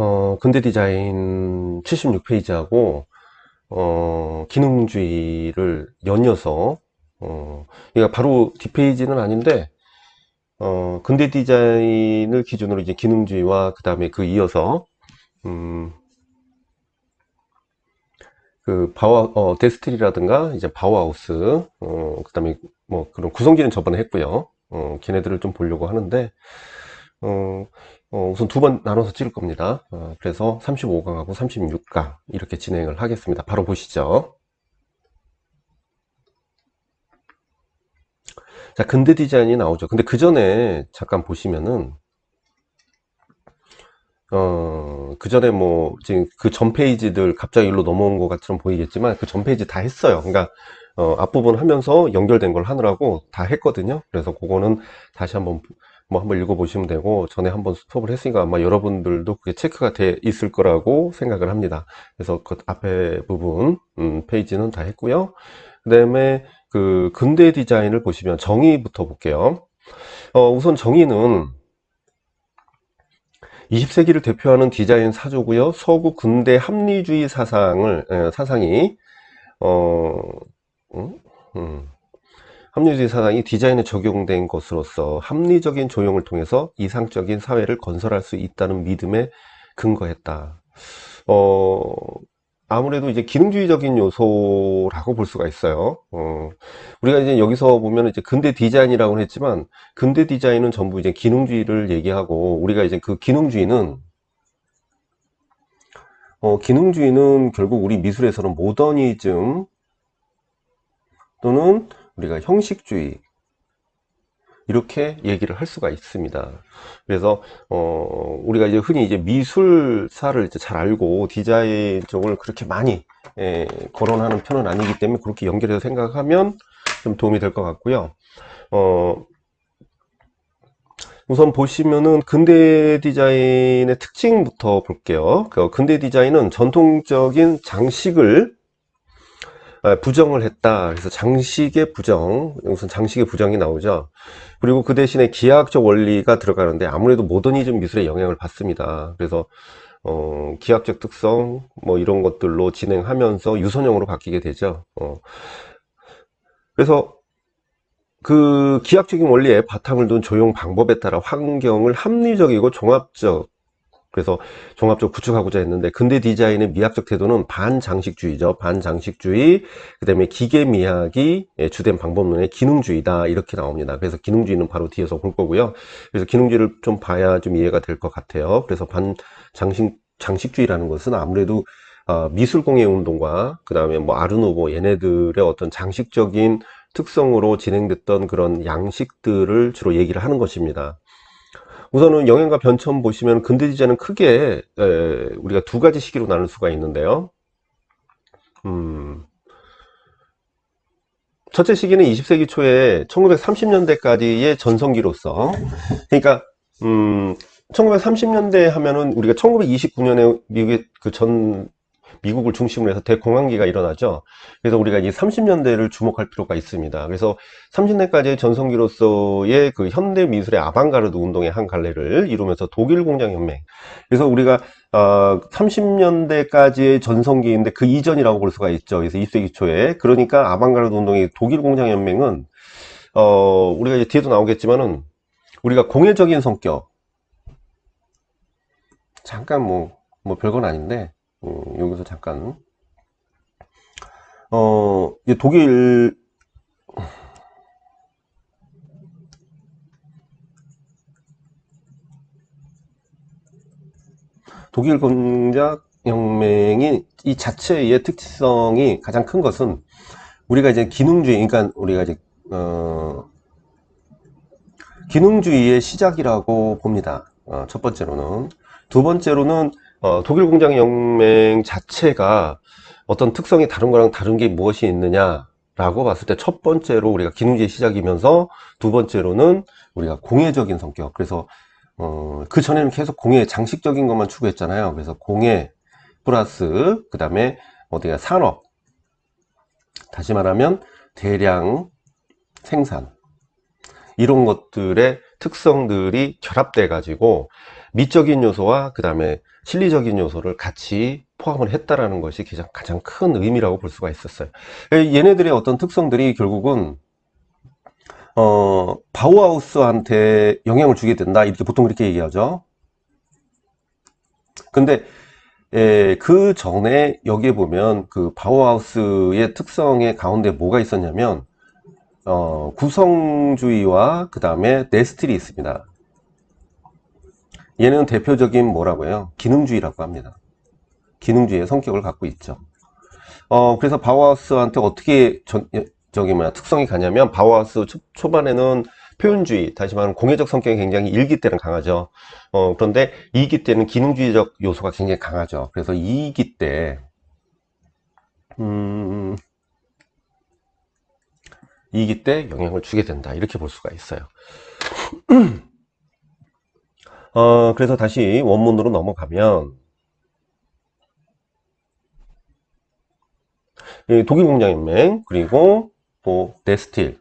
어, 근대 디자인 76페이지하고, 어, 기능주의를 연이어서, 어, 이가 바로 뒷페이지는 아닌데, 어, 근대 디자인을 기준으로 이제 기능주의와 그 다음에 그 이어서, 음, 그 바워, 어, 데스트리라든가, 이제 바우하우스, 어, 그 다음에 뭐 그런 구성기는 저번에 했고요. 어, 걔네들을 좀 보려고 하는데, 어, 어, 우선 두 번 나눠서 찍을 겁니다. 어, 그래서 35강하고 36강 이렇게 진행을 하겠습니다. 바로 보시죠. 자, 근대 디자인이 나오죠. 근데 그 전에 잠깐 보시면은, 어, 그 전에 뭐, 지금 그 전 페이지들 갑자기 일로 넘어온 것 같처럼 보이겠지만, 그 전 페이지 다 했어요. 그러니까, 어, 앞부분 하면서 연결된 걸 하느라고 다 했거든요. 그래서 그거는 다시 한번, 뭐 한번 읽어보시면 되고, 전에 한번 스톱을 했으니까 아마 여러분들도 그게 체크가 돼 있을 거라고 생각을 합니다. 그래서 그 앞에 부분, 음, 페이지는 다 했고요. 그 다음에 그 근대 디자인을 보시면 정의부터 볼게요. 어, 우선 정의는 20세기를 대표하는 디자인 사조고요. 서구 근대 합리주의 사상을 에, 사상이 어, 음? 음. 합리주의 사상이 디자인에 적용된 것으로서 합리적인 조형을 통해서 이상적인 사회를 건설할 수 있다는 믿음에 근거했다. 어, 아무래도 이제 기능주의적인 요소라고 볼 수가 있어요. 어, 우리가 이제 여기서 보면 이제 근대 디자인이라고 했지만, 근대 디자인은 전부 이제 기능주의를 얘기하고, 우리가 이제 그 기능주의는, 어, 기능주의는 결국 우리 미술에서는 모더니즘 또는 우리가 형식주의, 이렇게 얘기를 할 수가 있습니다. 그래서 어 우리가 이제 흔히 이제 미술사를 이제 잘 알고 디자인 쪽을 그렇게 많이 예, 거론하는 편은 아니기 때문에 그렇게 연결해서 생각하면 좀 도움이 될 것 같고요. 어 우선 보시면은 근대 디자인의 특징부터 볼게요. 그 근대 디자인은 전통적인 장식을 아, 부정을 했다. 그래서 장식의 부정, 우선 장식의 부정이 나오죠. 그리고 그 대신에 기하학적 원리가 들어가는데 아무래도 모더니즘 미술의 영향을 받습니다. 그래서 어, 기하학적 특성 뭐 이런 것들로 진행하면서 유선형으로 바뀌게 되죠. 어. 그래서 그 기하학적인 원리에 바탕을 둔 조형 방법에 따라 환경을 합리적이고 종합적 그래서 종합적 구축하고자 했는데 근대 디자인의 미학적 태도는 반장식주의죠. 반장식주의, 그 다음에 기계미학이 주된 방법론의 기능주의다 이렇게 나옵니다. 그래서 기능주의는 바로 뒤에서 볼 거고요. 그래서 기능주의를 좀 봐야 좀 이해가 될 것 같아요. 그래서 반장식 장식주의라는 것은 아무래도 어, 미술공예 운동과 그 다음에 뭐 아르누보 얘네들의 어떤 장식적인 특성으로 진행됐던 그런 양식들을 주로 얘기를 하는 것입니다. 우선은 영양과 변천 보시면 근대 디자인은 크게 에, 우리가 두 가지 시기로 나눌 수가 있는데요. 음, 첫째 시기는 20세기 초에 1930년대까지의 전성기로서 그러니까 음, 1930년대 하면은 우리가 1929년에 미국의 그 전 미국을 중심으로 해서 대공황기가 일어나죠. 그래서 우리가 이 30년대를 주목할 필요가 있습니다. 그래서 30년대까지의 전성기로서의 그 현대 미술의 아방가르드 운동의 한 갈래를 이루면서 독일 공장 혁명. 그래서 우리가 어, 30년대까지의 전성기인데 그 이전이라고 볼 수가 있죠. 그래서 20세기 초에 그러니까 아방가르드 운동의 독일 공장 혁명은 어, 우리가 이제 뒤에도 나오겠지만은 우리가 공예적인 성격 잠깐 뭐, 뭐 별건 아닌데 음, 여기서 잠깐 어 독일 독일 공작 혁명이 이 자체의 특성이 가장 큰 것은 우리가 이제 기능주의 그러니까 우리가 이제 어 기능주의의 시작이라고 봅니다. 어, 첫 번째로는 두 번째로는 어, 독일 공장 혁명 자체가 어떤 특성이 다른 거랑 다른 게 무엇이 있느냐 라고 봤을 때 첫 번째로 우리가 기능주의 시작이면서 두 번째로는 우리가 공예적인 성격. 그래서 어, 그 전에는 계속 공예 장식적인 것만 추구했잖아요. 그래서 공예 플러스 그 다음에 어디가 산업. 다시 말하면 대량 생산 이런 것들의 특성들이 결합돼 가지고 미적인 요소와 그 다음에 실리적인 요소를 같이 포함을 했다라는 것이 가장, 가장 큰 의미라고 볼 수가 있었어요. 얘네들의 어떤 특성들이 결국은 어, 바우하우스한테 영향을 주게 된다. 이렇게 보통 그렇게 얘기하죠. 근데 예, 그 전에 여기에 보면 그 바우하우스의 특성의 가운데 뭐가 있었냐면 어, 구성주의와 그 다음에 네스틸이 있습니다. 얘는 대표적인 뭐라고요? 기능주의라고 합니다. 기능주의의 성격을 갖고 있죠. 어, 그래서 바우하우스한테 어떻게 전, 저기 뭐야 특성이 가냐면 바우하우스 초, 초반에는 표현주의, 다시 말하면 공예적 성격이 굉장히 1기 때는 강하죠. 어, 그런데 2기 때는 기능주의적 요소가 굉장히 강하죠. 그래서 2기 때, 음, 2기 때 영향을 주게 된다. 이렇게 볼 수가 있어요. 어, 그래서 다시 원문으로 넘어가면, 이 독일 공장연맹, 그리고 뭐, 데스틸.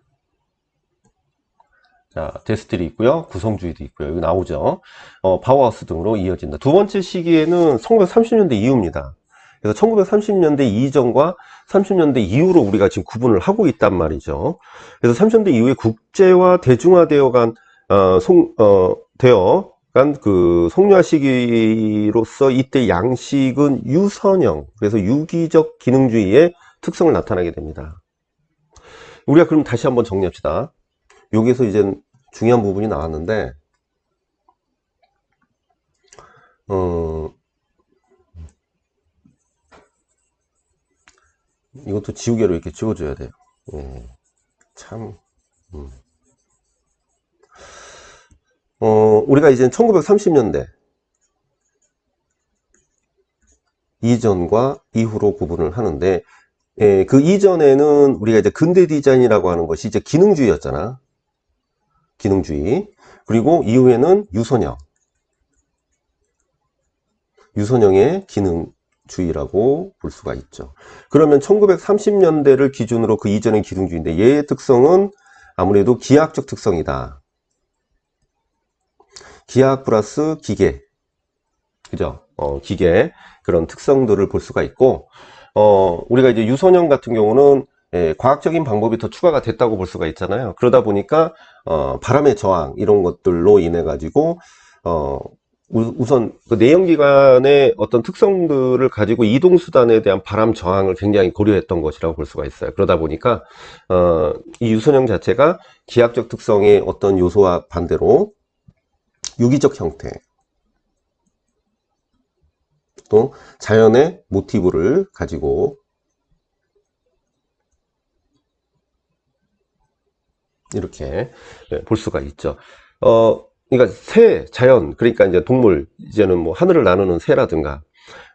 자, 데스틸이 있고요. 구성주의도 있고요. 여기 나오죠. 어, 바우하우스 등으로 이어진다. 두 번째 시기에는 1930년대 이후입니다. 그래서 1930년대 이전과 30년대 이후로 우리가 지금 구분을 하고 있단 말이죠. 그래서 30년대 이후에 국제화 대중화되어 간, 어, 송, 어, 되어 간그 송유화 시기로서 이때 양식은 유선형, 그래서 유기적 기능주의의 특성을 나타나게 됩니다. 우리가 그럼 다시 한번 정리합시다. 여기서 이제 중요한 부분이 나왔는데, 어, 이것도 지우개로 이렇게 지워줘야 돼요. 예, 참, 음. 어, 우리가 이제 1930년대 이전과 이후로 구분을 하는데, 예, 그 이전에는 우리가 이제 근대 디자인이라고 하는 것이 이제 기능주의였잖아. 기능주의. 그리고 이후에는 유선형. 유선형의 기능주의라고 볼 수가 있죠. 그러면 1930년대를 기준으로 그 이전의 기능주의인데 얘의 특성은 아무래도 기하학적 특성이다. 기하학 플러스 기계. 그죠? 어, 기계. 그런 특성들을 볼 수가 있고, 어, 우리가 이제 유선형 같은 경우는 예, 과학적인 방법이 더 추가가 됐다고 볼 수가 있잖아요. 그러다 보니까 어, 바람의 저항 이런 것들로 인해 가지고 어, 우, 선 그 내연기관의 어떤 특성들을 가지고 이동 수단에 대한 바람 저항을 굉장히 고려했던 것이라고 볼 수가 있어요. 그러다 보니까 어, 이 유선형 자체가 기하학적 특성의 어떤 요소와 반대로 유기적 형태 또 자연의 모티브를 가지고 이렇게 네, 볼 수가 있죠. 어, 그러니까 새, 자연, 그러니까 이제 동물, 이제는 뭐 하늘을 나누는 새라든가,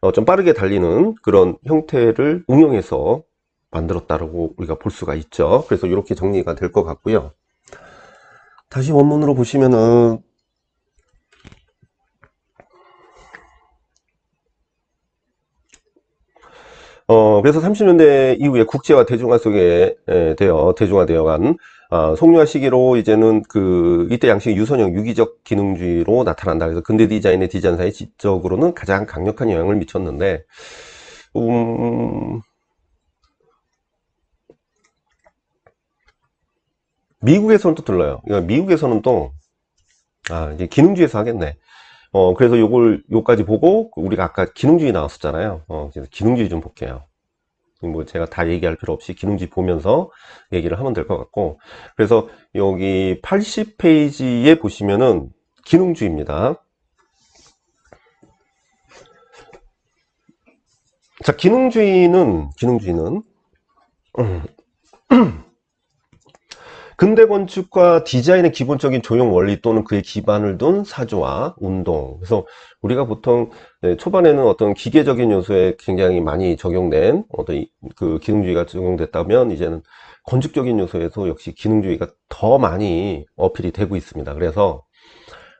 어, 좀 빠르게 달리는 그런 형태를 응용해서 만들었다고 우리가 볼 수가 있죠. 그래서 이렇게 정리가 될 것 같고요. 다시 원문으로 보시면은, 어, 그래서 30년대 이후에 국제화 대중화 속에 에, 되어, 대중화되어 간, 아, 송유화 시기로 이제는 그, 이때 양식이 유선형 유기적 기능주의로 나타난다. 그래서 근대 디자인의 디자인사의 지적으로는 가장 강력한 영향을 미쳤는데, 음, 미국에서는 또 들러요. 그러니까 미국에서는 또, 아, 이제 기능주의에서 하겠네. 어, 그래서 요걸, 요까지 보고, 우리가 아까 기능주의 나왔었잖아요. 어, 그래서 기능주의 좀 볼게요. 뭐 제가 다 얘기할 필요 없이 기능주의 보면서 얘기를 하면 될 것 같고. 그래서 여기 80페이지에 보시면은 기능주의입니다. 자, 기능주의는, 기능주의는, 근대 건축과 디자인의 기본적인 조형 원리 또는 그의 기반을 둔 사조와 운동. 그래서 우리가 보통 네, 초반에는 어떤 기계적인 요소에 굉장히 많이 적용된 어떤 이- 그 기능주의가 적용됐다면 이제는 건축적인 요소에서 역시 기능주의가 더 많이 어필이 되고 있습니다. 그래서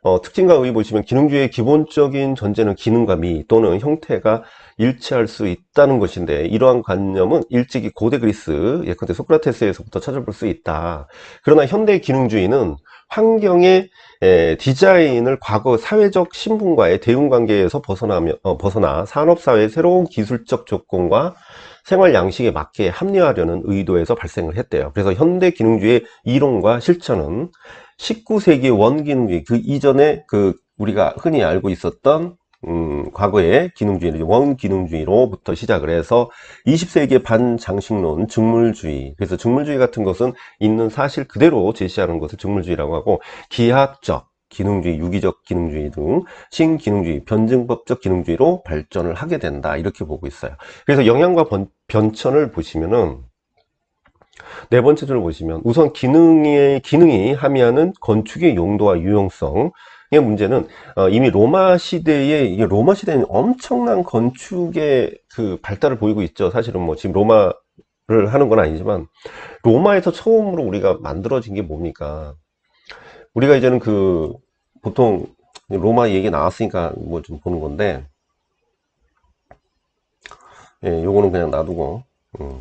어, 특징과 의의 보시면 기능주의의 기본적인 전제는 기능과 미 또는 형태가 일치할 수 있다는 것인데 이러한 관념은 일찍이 고대 그리스 예컨대 소크라테스에서부터 찾아볼 수 있다. 그러나 현대 기능주의는 환경의 에, 디자인을 과거 사회적 신분과의 대응 관계에서 벗어나며 어, 벗어나 산업 사회의 새로운 기술적 조건과 생활 양식에 맞게 합리화하려는 의도에서 발생을 했대요. 그래서 현대 기능주의의 이론과 실천은 19세기 원기능주의 그 이전에 그 우리가 흔히 알고 있었던 음, 과거의 기능주의, 원기능주의로부터 시작을 해서 20세기의 반장식론, 즉물주의. 그래서 즉물주의 같은 것은 있는 사실 그대로 제시하는 것을 즉물주의라고 하고, 기하학적, 기능주의, 유기적 기능주의 등 신기능주의, 변증법적 기능주의로 발전을 하게 된다. 이렇게 보고 있어요. 그래서 영향과 번- 변천을 보시면은 네 번째 줄을 보시면 우선 기능의 기능이 함의하는 건축의 용도와 유용성 의 문제는 어, 이미 로마 시대에 이게 로마 시대는 엄청난 건축의 그 발달을 보이고 있죠. 사실은 뭐 지금 로마를 하는 건 아니지만 로마에서 처음으로 우리가 만들어진 게 뭡니까? 우리가 이제는 그 보통 로마 얘기 나왔으니까 뭐 좀 보는 건데 예, 요거는 그냥 놔두고 음,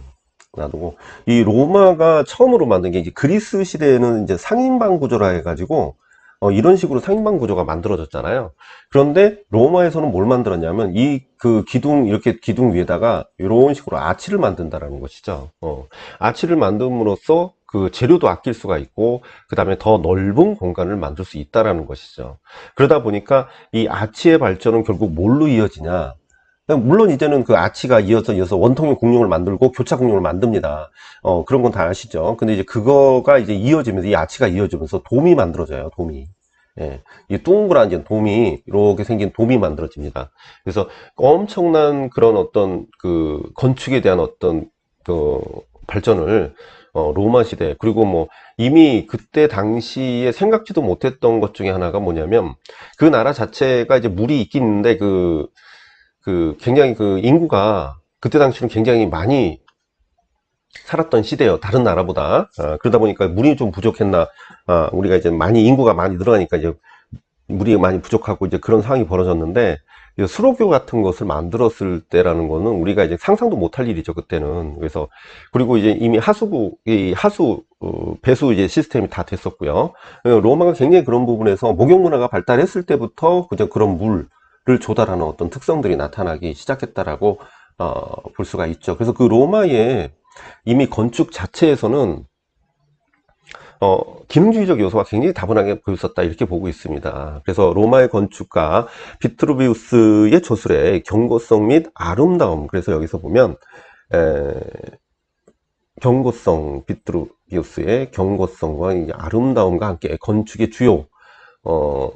놔두고 이 로마가 처음으로 만든 게 이제 그리스 시대에는 이제 상인방 구조라 해가지고 어, 이런 식으로 상인방 구조가 만들어졌잖아요. 그런데 로마에서는 뭘 만들었냐면 이 그 기둥 이렇게 기둥 위에다가 이런 식으로 아치를 만든다라는 것이죠. 어, 아치를 만듦으로써 그 재료도 아낄 수가 있고 그 다음에 더 넓은 공간을 만들 수 있다라는 것이죠. 그러다 보니까 이 아치의 발전은 결국 뭘로 이어지냐? 물론 이제는 그 아치가 이어서 이어서 원통형 공룡을 만들고 교차 공룡을 만듭니다. 어, 그런 건 다 아시죠? 근데 이제 그거가 이제 이어지면서 이 아치가 이어지면서 돔이 만들어져요. 돔이. 예. 이 동그란 이제 돔이 이렇게 생긴 돔이 만들어집니다. 그래서 엄청난 그런 어떤 그 건축에 대한 어떤 그 발전을 어, 로마 시대 그리고 뭐 이미 그때 당시에 생각지도 못했던 것 중에 하나가 뭐냐면 그 나라 자체가 이제 물이 있긴 있는데 그그 굉장히 그 인구가 그때 당시는 굉장히 많이 살았던 시대예요. 다른 나라보다. 아, 그러다 보니까 물이 좀 부족했나. 아, 우리가 이제 많이 인구가 많이 늘어나니까 이제 물이 많이 부족하고 이제 그런 상황이 벌어졌는데 이 수로교 같은 것을 만들었을 때라는 거는 우리가 이제 상상도 못할 일이죠 그때는. 그래서 그리고 이제 이미 하수구 이 하수 어, 배수 이제 시스템이 다 됐었고요. 어, 로마가 굉장히 그런 부분에서 목욕 문화가 발달했을 때부터 그저 그런 물을 조달하는 어떤 특성들이 나타나기 시작했다라고 어, 볼 수가 있죠. 그래서 그 로마의 이미 건축 자체에서는 어, 기능주의적 요소가 굉장히 다분하게 보였었다 이렇게 보고 있습니다. 그래서 로마의 건축가 비트루비우스의 조술의 경고성 및 아름다움 그래서 여기서 보면 에, 경고성 비트루비우스의 경고성과 이 아름다움과 함께 건축의 주요 어,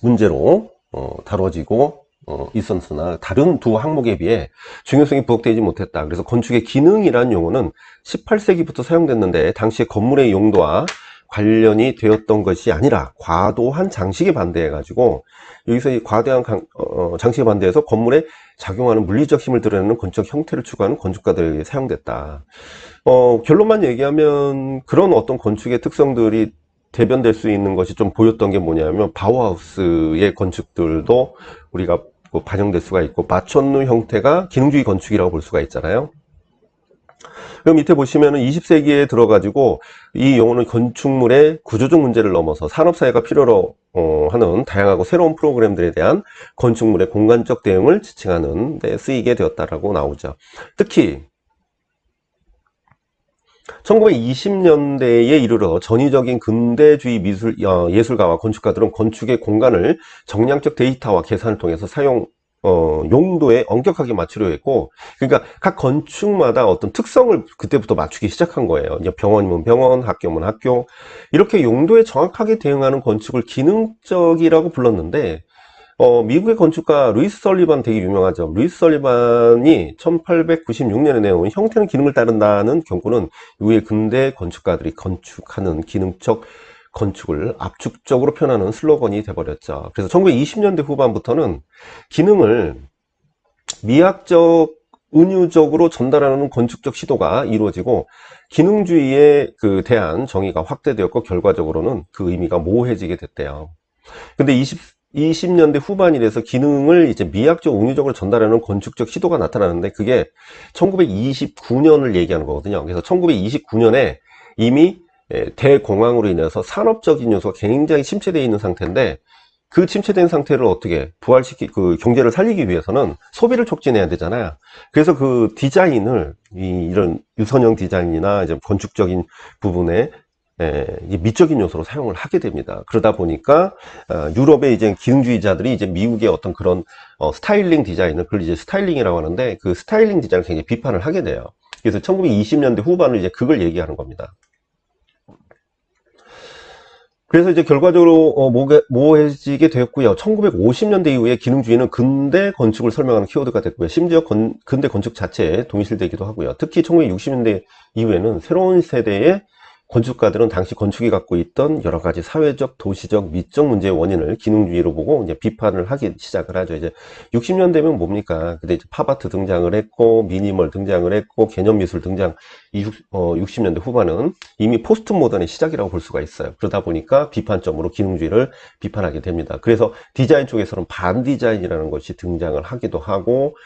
문제로 어, 다뤄지고 어, 있었으나 다른 두 항목에 비해 중요성이 부각되지 못했다. 그래서 건축의 기능이라는 용어는 18세기부터 사용됐는데 당시의 건물의 용도와 관련이 되었던 것이 아니라 과도한 장식에 반대해 가지고 여기서 이 과도한 강- 어, 장식에 반대해서 건물에 작용하는 물리적 힘을 드러내는 건축 형태를 추구하는 건축가들에게 사용됐다. 어, 결론만 얘기하면 그런 어떤 건축의 특성들이 대변될 수 있는 것이 좀 보였던 게 뭐냐면 바우하우스의 건축들도 우리가 뭐 반영될 수가 있고 마천루 형태가 기능주의 건축이라고 볼 수가 있잖아요. 그럼 밑에 보시면은 20세기에 들어가지고 이 용어는 건축물의 구조적 문제를 넘어서 산업사회가 필요로 어, 하는 다양하고 새로운 프로그램들에 대한 건축물의 공간적 대응을 지칭하는 데 쓰이게 되었다라고 나오죠. 특히 1920년대에 이르러 전위적인 근대주의 미술, 어, 예술가와 건축가들은 건축의 공간을 정량적 데이터와 계산을 통해서 사용, 어, 용도에 엄격하게 맞추려 했고, 그러니까 각 건축마다 어떤 특성을 그때부터 맞추기 시작한 거예요. 이제 병원이면 병원, 학교면 학교. 이렇게 용도에 정확하게 대응하는 건축을 기능적이라고 불렀는데, 어, 미국의 건축가 루이스 설리반 되게 유명하죠. 루이스 설리반이 1896년에 내온 형태는 기능을 따른다는 경고는 이후에 근대 건축가들이 건축하는 기능적 건축을 압축적으로 표현하는 슬로건이 돼버렸죠. 그래서 1920년대 후반부터는 기능을 미학적, 은유적으로 전달하는 건축적 시도가 이루어지고 기능주의에 그 대한 정의가 확대되었고 결과적으로는 그 의미가 모호해지게 됐대요. 근데 20, 20년대 후반이 돼서 기능을 이제 미학적, 웅유적으로 전달하는 건축적 시도가 나타나는데 그게 1929년을 얘기하는 거거든요. 그래서 1929년에 이미 예, 대공황으로 인해서 산업적인 요소가 굉장히 침체되어 있는 상태인데 그 침체된 상태를 어떻게 부활시키 그 경제를 살리기 위해서는 소비를 촉진해야 되잖아요. 그래서 그 디자인을 이, 이런 유선형 디자인이나 이제 건축적인 부분에 미적인 요소로 사용을 하게 됩니다. 그러다 보니까 어, 유럽의 이제 기능주의자들이 이제 미국의 어떤 그런 어, 스타일링 디자인을 그걸 이제 스타일링이라고 하는데 그 스타일링 디자인을 굉장히 비판을 하게 돼요. 그래서 1920년대 후반을 이제 그걸 얘기하는 겁니다. 그래서 이제 결과적으로 어, 모호해지게 되었고요. 1950년대 이후에 기능주의는 근대 건축을 설명하는 키워드가 됐고요. 심지어 건- 근대 건축 자체에 동실되기도 하고요. 특히 1960년대 이후에는 새로운 세대의 건축가들은 당시 건축이 갖고 있던 여러 가지 사회적, 도시적, 미적 문제의 원인을 기능주의로 보고 이제 비판을 하기 시작을 하죠. 이제 60년대면 뭡니까? 그때 이제 팝아트 등장을 했고, 미니멀 등장을 했고, 개념 미술 등장, 이 60년대 후반은 이미 포스트 모던의 시작이라고 볼 수가 있어요. 그러다 보니까 비판점으로 기능주의를 비판하게 됩니다. 그래서 디자인 쪽에서는 반 디자인이라는 것이 등장을 하기도 하고,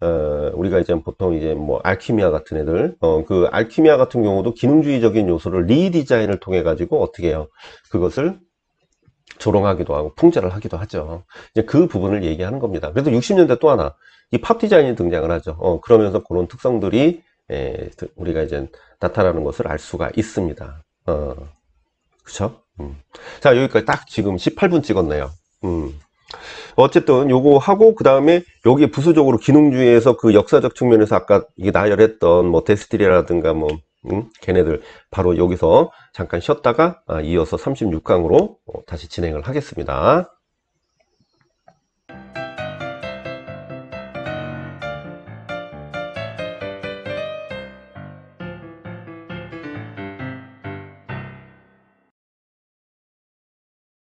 어, 우리가 이제 보통 이제 뭐 알키미아 같은 애들, 어, 그 알키미아 같은 경우도 기능주의적인 요소를 리디자인을 통해 가지고 어떻게 해요? 그것을 조롱하기도 하고 풍자를 하기도 하죠. 이제 그 부분을 얘기하는 겁니다. 그래도 60년대 또 하나 이 팝 디자인이 등장을 하죠. 어, 그러면서 그런 특성들이 에, 우리가 이제 나타나는 것을 알 수가 있습니다. 어, 그쵸? 음. 자, 여기까지 딱 지금 18분 찍었네요. 음. 어쨌든 요거 하고 그 다음에 여기 부수적으로 기능주의에서 그 역사적 측면에서 아까 이게 나열했던 뭐 데스티리라든가 뭐 음, 걔네들 바로 여기서 잠깐 쉬었다가 아, 이어서 36강으로 다시 진행을 하겠습니다.